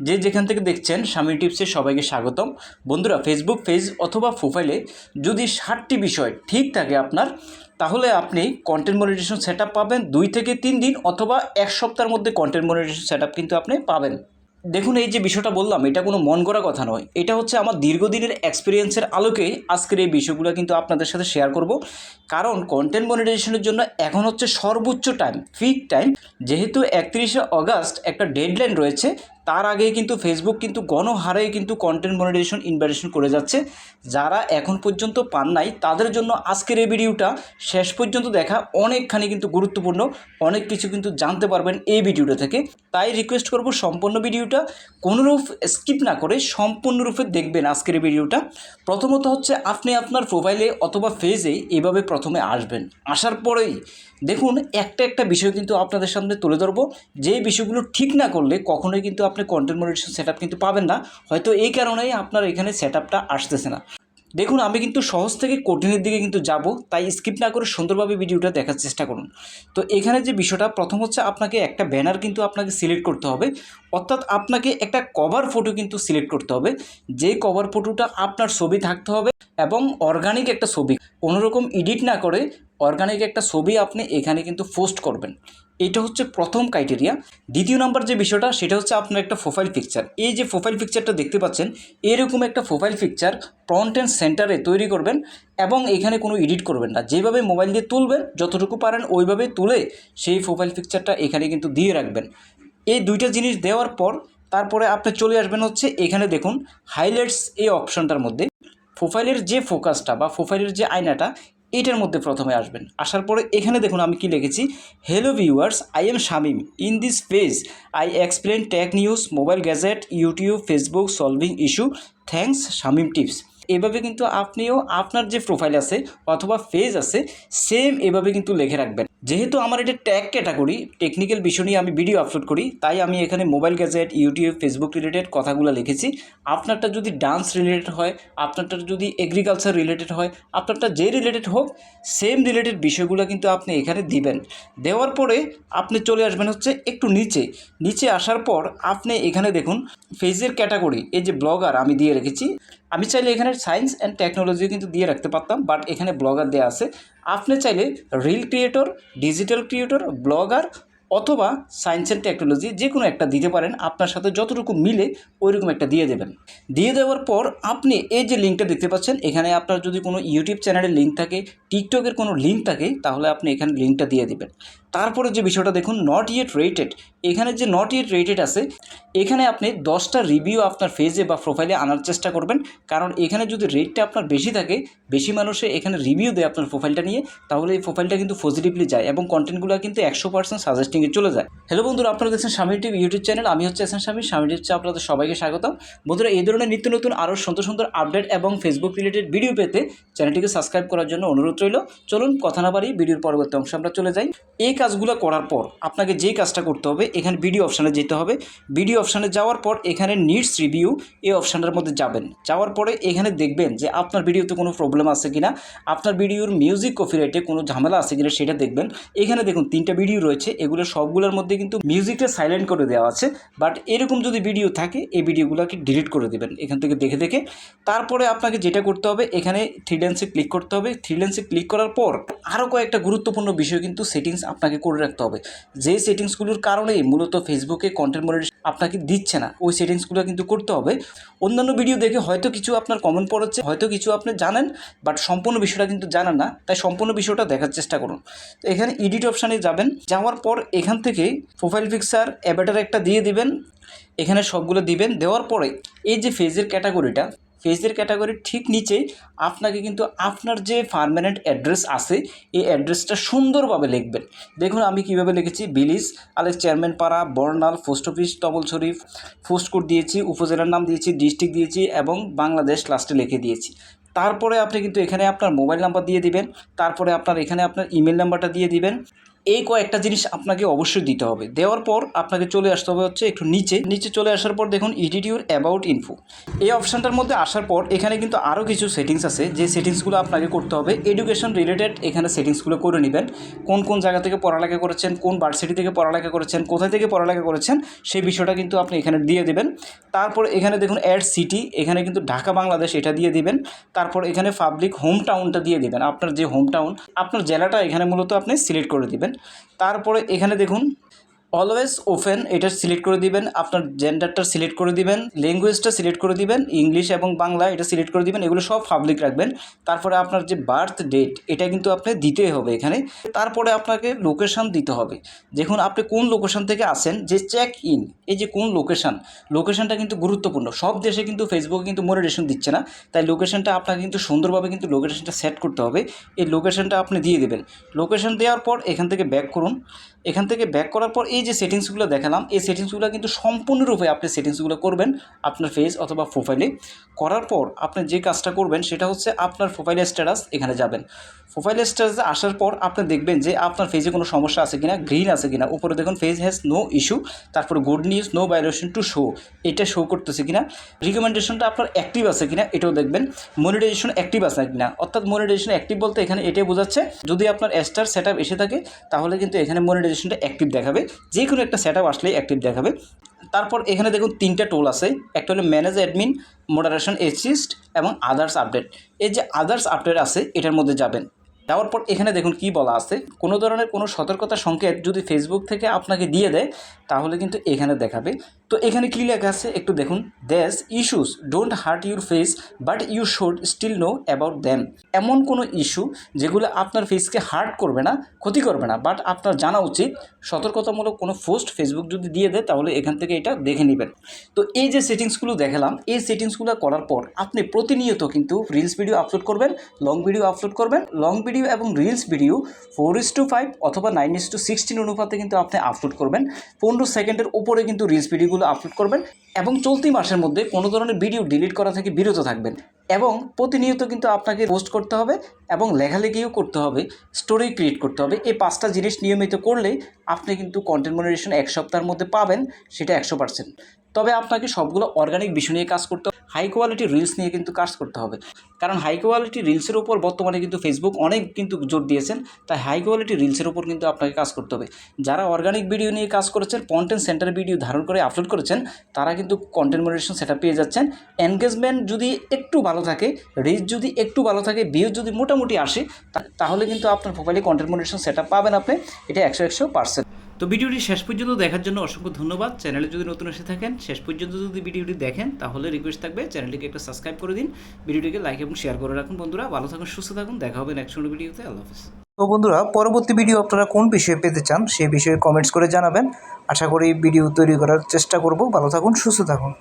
যে যেখান থেকে দেখছেন, স্বামী টিপসে সবাইকে স্বাগতম। বন্ধুরা ফেসবুক পেজ অথবা প্রোফাইলে যদি ষাটটি বিষয় ঠিক থাকে আপনার, তাহলে আপনি কন্টেন্ট মনিটেশন সেট পাবেন দুই থেকে তিন দিন অথবা এক সপ্তাহের মধ্যে কন্টেন্ট মনিটেশন সেট কিন্তু আপনি পাবেন। দেখুন, এই যে বিষয়টা বললাম, এটা কোনো মন করা কথা নয়। এটা হচ্ছে আমার দীর্ঘদিনের এক্সপিরিয়েন্সের আলোকে আজকের এই বিষয়গুলো কিন্তু আপনাদের সাথে শেয়ার করব। কারণ কন্টেন্ট মনিটাইজেশনের জন্য এখন হচ্ছে সর্বোচ্চ টাইম পিক টাইম যেহেতু একত্রিশে অগাস্ট একটা ডেডলাইন রয়েছে তার আগেই কিন্তু ফেসবুক কিন্তু গণহারে কিন্তু কন্টেন্ট মনিটাইজেশন ইনভাইটেশন করে যাচ্ছে। যারা এখন পর্যন্ত পান নাই, তাদের জন্য আজকের এই ভিডিওটা শেষ পর্যন্ত দেখা। অনেকখানি কিন্তু গুরুত্বপূর্ণ। অনেক কিছু কিন্তু জানতে পারবেন এই ভিডিওটা থেকে। তাই রিকোয়েস্ট করব সম্পূর্ণ ভিডিওটা কোনোরূপ স্কিপ না করে সম্পূর্ণরূপে দেখবেন আজকের এই ভিডিওটা। প্রথমত হচ্ছে আপনি আপনার প্রোফাইলে অথবা ফেজে এভাবে প্রথমে আসবেন। আসার পরেই দেখুন, একটা একটা বিষয় কিন্তু আপনাদের সামনে তুলে ধরবো। যে বিষয়গুলো ঠিক না করলে কখনোই কিন্তু আপনি কন্টেন্ট মনিটেশন সেট কিন্তু পাবেন না। হয়তো এই কারণেই আপনার এখানে সেট আসতেছে না। দেখুন, আমি কিন্তু সহজ থেকে কঠিনের দিকে কিন্তু যাব, তাই স্কিপ না করে সুন্দরভাবে ভিডিওটা দেখার চেষ্টা করুন। তো এখানে যে বিষয়টা, প্রথম হচ্ছে আপনাকে একটা ব্যানার কিন্তু আপনাকে সিলেক্ট করতে হবে, অর্থাৎ আপনাকে একটা কভার ফটো কিন্তু সিলেক্ট করতে হবে যে কভার ফটোটা আপনার ছবি থাকতে হবে এবং অর্গানিক একটা ছবি। কোনোরকম এডিট না করে অর্গানিক একটা ছবি আপনি এখানে কিন্তু পোস্ট করবেন। এটা হচ্ছে প্রথম ক্রাইটেরিয়া দ্বিতীয় নাম্বার যে বিষয়টা, সেটা হচ্ছে আপনার একটা প্রোফাইল পিকচার এই যে প্রোফাইল পিকচারটা দেখতে পাচ্ছেন, এরকম একটা প্রোফাইল পিকচার ফ্রন্ট অ্যান্ড সেন্টারে তৈরি করবেন এবং এখানে কোনো এডিট করবেন না। যেভাবে মোবাইল দিয়ে তুলবেন, যতটুকু পারেন ওইভাবে তুলে সেই প্রোফাইল পিকচারটা এখানে কিন্তু দিয়ে রাখবেন। এই দুইটা জিনিস দেওয়ার পর, তারপরে আপনি চলে আসবেন হচ্ছে, এখানে দেখুন হাইলাইটস এই অপশনটার মধ্যে। প্রোফাইলের যে ফোকাসটা বা প্রোফাইলের যে আয়নাটা এইটার মধ্যে প্রথমে আসবেন। আসার পরে এখানে দেখুন আমি কি লিখেছি hello viewers I am Shamim in this page I explain tech news mobile gadget YouTube Facebook solving issue thanks Shamim tips এভাবে কিন্তু আপনিও আপনার যে প্রোফাইল আছে অথবা পেজ আছে সেম এভাবে কিন্তু লিখে রাখবেন। যেহেতু আমার এটা ট্যাগ ক্যাটাগরি টেকনিক্যাল বিষয় নিয়ে আমি ভিডিও আপলোড করি, তাই আমি এখানে mobile gadget YouTube Facebook related কথাগুলো লিখেছি। আপনারটা যদি ডান্স রিলেটেড হয়, আপনারটা যদি এগ্রিকালচার রিলেটেড হয়, আপনারটা যে রিলেটেড হোক সেম রিলেটেড বিষয়গুলো কিন্তু আপনি এখানে দিবেন। দেওয়ার পরে আপনি চলে আসবেন হচ্ছে একটু নিচে। নিচে আসার পর আপনি এখানে দেখুন ফেজের ক্যাটাগরি এই যে ব্লগার আমি দিয়ে রেখেছি আমি চাইলে এখানে সায়েন্স অ্যান্ড টেকনোলজিও কিন্তু দিয়ে রাখতে পারতাম বাট এখানে ব্লগার দেওয়া আছে। আপনি চাইলে reel creator digital creator blogger অথবা সায়েন্স অ্যান্ড টেকনোলজি যে কোনো একটা দিতে পারেন, আপনার সাথে যতটুকু মিলে ওইরকম একটা দিয়ে দেবেন। দিয়ে দেওয়ার পর আপনি এই যে লিঙ্কটা দেখতে পাচ্ছেন, এখানে আপনার যদি কোনো ইউটিউব চ্যানেলের লিঙ্ক থাকে টিকটকের কোনো লিঙ্ক থাকে, তাহলে আপনি এখানে লিঙ্কটা দিয়ে দেবেন। তারপরে যে বিষয়টা দেখুন নট ইয়েট রেটেড এখানে যে নট ইয়েট রেটেড আছে, এখানে আপনি দশটা রিভিউ আপনার ফেজে বা প্রোফাইলে আনার চেষ্টা করবেন। কারণ এখানে যদি রেটটা আপনার বেশি থাকে, বেশি মানুষে এখানে রিভিউ দেয় আপনার প্রোফাইলটা নিয়ে, তাহলে এই প্রোফাইলটা কিন্তু পজিটিভলি যায় এবং কন্টেন্টগুলো কিন্তু একশো পার্সেন্ট সাজেস্টিংয়ে চলে যায়। হ্যালো বন্ধুরা, আপনারা দেখছেন স্বামী টিভি ইউটিউব চ্যানেল। আমি হচ্ছে এসেন স্বামী। স্বামী টিপসে আপনাদের সবাইকে স্বাগতম। বন্ধুরা, এই ধরনের নিত্য নতুন আরও সুন্দর সুন্দর আপডেট এবং ফেসবুক রিলেটেড ভিডিও পেতে চ্যানেলটিকে সাবস্ক্রাইব করার জন্য অনুরোধ রইল। চলুন, কথা না বাড়ি ভিডিওর পরবর্তী অংশে আমরা চলে যাই। এই কাজগুলো করার পর আপনাকে যেই কাজটা করতে হবে, এখানে ভিডিও অপশানে যেতে হবে। ভিডিও অপশানে যাওয়ার পর এখানে নিডস রিভিউ এই অপশানটার মধ্যে যাবেন। যাওয়ার পরে এখানে দেখবেন যে আপনার ভিডিওতে কোনো প্রবলেম আছে কিনা, আপনার ভিডিওর মিউজিক কপিরাইটে কোনো ঝামেলা আছে কিনা সেটা দেখবেন। এখানে দেখুন, তিনটা ভিডিও রয়েছে। এগুলো সবগুলোর মধ্যে কিন্তু মিউজিকটা সাইলেন্ট করে দেওয়া আছে। বাট এরকম যদি ভিডিও থাকে, এই ভিডিওগুলোকে ডিলিট করে দেবেন, এখান থেকে দেখে দেখে। তারপরে আপনাকে যেটা করতে হবে, এখানে থ্রি লেন্সে ক্লিক করতে হবে। থ্রি লেন্সে ক্লিক করার পর আরও কয়েকটা গুরুত্বপূর্ণ বিষয় কিন্তু সেটিংস আপনাকে করে রাখতে হবে। যে সেটিংসগুলোর কারণেই মূলত ফেসবুকে কন্টেন্ট মনিটর আপনাকে দিচ্ছে না, ওই সেটিংসগুলো কিন্তু করতে হবে। অন্যান্য ভিডিও দেখে হয়তো কিছু আপনার কমেন্ট পড়েছে, হয়তো কিছু আপনি জানেন বাট সম্পূর্ণ বিষয়টা কিন্তু জানেন না। তাই সম্পূর্ণ বিষয়টা দেখার চেষ্টা করুন। তো এখানে এডিট অপশানে যাবেন। যাওয়ার পর এখান থেকে প্রোফাইল পিকচার অ্যাবেটার একটা দিয়ে দিবেন, এখানে সবগুলো দিবেন, দেওয়ার পরে এই যে ফেজের ক্যাটাগরিটা ফেজের ক্যাটাগরির ঠিক নিচেই আপনাকে কিন্তু আপনার যে পারমানেন্ট অ্যাড্রেস আছে, এই অ্যাড্রেসটা সুন্দরভাবে লিখবেন। দেখুন আমি কীভাবে লিখেছি বিলিস আলেক চেয়ারম্যান পাড়া বর্ণাল পোস্ট অফিস তবল শরীফ পোস্ট কোড দিয়েছি, উপজেলার নাম দিয়েছি ডিস্ট্রিক্ট দিয়েছি এবং বাংলাদেশ লাস্টে লিখে দিয়েছি। তারপরে আপনি কিন্তু এখানে আপনার মোবাইল নাম্বার দিয়ে দিবেন, তারপরে আপনার এখানে আপনার ইমেল নাম্বারটা দিয়ে দিবেন। এই কয়েকটা জিনিস আপনাকে অবশ্যই দিতে হবে। দেওয়ার পর আপনাকে চলে আসতে হবে হচ্ছে একটু নিচে। নিচে চলে আসার পর দেখুন ইডিটিউর অ্যাবাউট ইনফো এই অপশানটার মধ্যে আসার পর এখানে কিন্তু আরও কিছু সেটিংস আছে, যে সেটিংসগুলো আপনাকে করতে হবে। এডুকেশন রিলেটেড এখানে সেটিংসগুলো করে নেবেন। কোন কোন জায়গা থেকে পড়ালেখা করেছেন, কোন ভার্সিটি থেকে পড়ালেখা করেছেন, কোথায় থেকে পড়ালেখা করেছেন, সেই বিষয়টা কিন্তু আপনি এখানে দিয়ে দেবেন। তারপর এখানে দেখুন অ্যাড সিটি এখানে কিন্তু ঢাকা, বাংলাদেশ এটা দিয়ে দিবেন। তারপর এখানে পাবলিক হোম টাউনটা দিয়ে দিবেন। আপনার যে হোম টাউন আপনার জেলাটা এখানে মূলত আপনি সিলেক্ট করে দিবেন। তারপরে এখানে দেখুন অলওয়েজ ওপেন এটা সিলেক্ট করে দিবেন, আপনার জেন্ডারটা সিলেক্ট করে দিবেন ল্যাঙ্গুয়েজটা সিলেক্ট করে দিবেন ইংলিশ এবং বাংলা এটা সিলেক্ট করে দিবেন, এগুলো সব পাবলিক রাখবেন। তারপরে আপনার যে বার্থ ডেট এটা কিন্তু আপনি দিতেই হবে এখানে। তারপরে আপনাকে লোকেশান দিতে হবে। দেখুন, আপনি কোন লোকেশান থেকে আসেন, যে চেক ইন এই যে কোন লোকেশান লোকেশানটা কিন্তু গুরুত্বপূর্ণ। সব দেশে কিন্তু ফেসবুকে কিন্তু মনিটেশন দিচ্ছে না, তাই লোকেশানটা আপনাকে কিন্তু সুন্দরভাবে কিন্তু লোকেশানটা সেট করতে হবে। এই লোকেশানটা আপনি দিয়ে দেবেন। লোকেশান দেওয়ার পর এখান থেকে ব্যাক করুন। এখান থেকে ব্যাক করার পর এই যে সেটিংসগুলো দেখালাম, এই সেটিংসগুলো কিন্তু সম্পূর্ণরূপে আপনি সেটিংসগুলো করবেন আপনার ফেস অথবা প্রোফাইলে করার পর আপনি যে কাজটা করবেন সেটা হচ্ছে আপনার প্রোফাইলের স্ট্যাটাস এখানে যাবেন। প্রোফাইলের স্ট্যাটাসে আসার পর আপনি দেখবেন যে আপনার ফেজে কোনো সমস্যা আছে কিনা গ্রিন আছে কিনা। উপরে দেখুন ফেজ হ্যাজ নো ইস্যু তারপর good news no violation to show এটা শো করতেছে কিনা। রিকমেন্ডেশনটা আপনার অ্যাক্টিভ আছে কিনা, এটাও দেখবেন। মনিটাইজেশন অ্যাক্টিভ আছে কিনা, অর্থাৎ মনিটাইজেশন অ্যাক্টিভ বলতে এখানে এটাই বোঝাচ্ছে, যদি আপনার স্টার সেট এসে থাকে, তাহলে কিন্তু এখানে মনিটাইজেশনটা অ্যাক্টিভ দেখাবে। যে কোনো একটা সেট আপ আসলেই অ্যাক্টিভ দেখাবে। তারপর এখানে দেখুন তিনটা টোল আছে। একটা হলো ম্যানেজ অ্যাডমিন মডারেশন এসিস্ট এবং আদার্স আপডেট এই যে আদার্স আপডেট আছে, এটার মধ্যে যাবেন। যাওয়ার পর এখানে দেখুন কি বলা আছে। কোনো ধরনের কোনো সতর্কতা সংকেত যদি ফেসবুক থেকে আপনাকে দিয়ে দেয়, তাহলে কিন্তু এখানে দেখাবে। তো এখানে কী লেখা আছে? একটু দেখুন। These issues don't hurt your page but you should still know about them এমন কোনো ইস্যু যেগুলো আপনার ফেসকে হার্ট করবে না, ক্ষতি করবে না বাট আপনার জানা উচিত সতর্কতামূলক কোনো পোস্ট ফেসবুক যদি দিয়ে দেয়, তাহলে এখান থেকে এটা দেখে নেবেন। তো এই যে সেটিংসগুলো দেখালাম, এই সেটিংসগুলো করার পর আপনি প্রতিনিয়ত কিন্তু রিলস ভিডিও আপলোড করবেন লং ভিডিও আপলোড করবেন। লং ভিডিও এবং reels video four is to five অথবা নাইন ইস টু সিক্সটিন অনুপাতে কিন্তু আপনি আপলোড করবেন। পনেরো সেকেন্ডের উপরে কিন্তু রিলস ভিডিওগুলো আপলোড করবেন এবং চলতি মাসের মধ্যে কোনো ধরনের ভিডিও ডিলিট করা থেকে বিরত থাকবেন এবং প্রতিনিয়ত কিন্তু আপনাকে পোস্ট করতে হবে এবং লেখালেখিও করতে হবে স্টোরি ক্রিয়েট করতে হবে। এই পাঁচটা জিনিস নিয়মিত করলে আপনি কিন্তু কন্টেন্ট মনিটেশন এক সপ্তাহের মধ্যে পাবেন, সেটা একশো পার্সেন্ট তবে আপনাকে সবগুলো অর্গানিক বিষয় নিয়ে কাজ করতে হবে। হাই কোয়ালিটি রিলস নিয়ে কিন্তু কাজ করতে হবে। কারণ হাই কোয়ালিটি রিলসের উপর বর্তমানে কিন্তু ফেসবুক অনেক কিন্তু জোর দিয়েছেন, তাই হাই কোয়ালিটি রিলসের উপর কিন্তু আপনাকে কাজ করতে হবে। যারা অর্গানিক ভিডিও নিয়ে কাজ করেছেন কন্টেন্ট সেন্টার ভিডিও ধারণ করে আপলোড করেছেন, তারা কিন্তু কন্টেন্ট মনিটেশন সেটা পেয়ে যাচ্ছেন। এনগেজমেন্ট যদি একটু ভালো থাকে রিচ যদি একটু ভালো থাকে ভিউ যদি মোটামুটি আসে তাহলে কিন্তু আপনার প্রোফাইলে কন্টেন্ট মনিটেশন সেটা পাবেন আপনি। এটা একশো একশো পার্সেন্ট তো ভিডিওটি শেষ পর্যন্ত দেখার জন্য অসংখ্য ধন্যবাদ। চ্যানেলে যদি নতুন এসে থাকেন, শেষ পর্যন্ত যদি ভিডিওটি দেখেন, তাহলে রিকোয়েস্ট থাকবে চ্যানেলটিকে একটা সাবস্ক্রাইব করে দিন। ভিডিওটিকে লাইক এবং শেয়ার করে রাখুন বন্ধুরা। ভালো থাকুন, সুস্থ থাকুন। দেখা হবে নেক্সট ভিডিওতে। আল্লাহ তো বন্ধুরা, পরবর্তী ভিডিও আপনারা কোন বিষয়ে পেতে চান, সেই বিষয়ে কমেন্টস করে জানাবেন। আশা করি ভিডিও তৈরি করার চেষ্টা করব। ভালো থাকুন, সুস্থ থাকুন।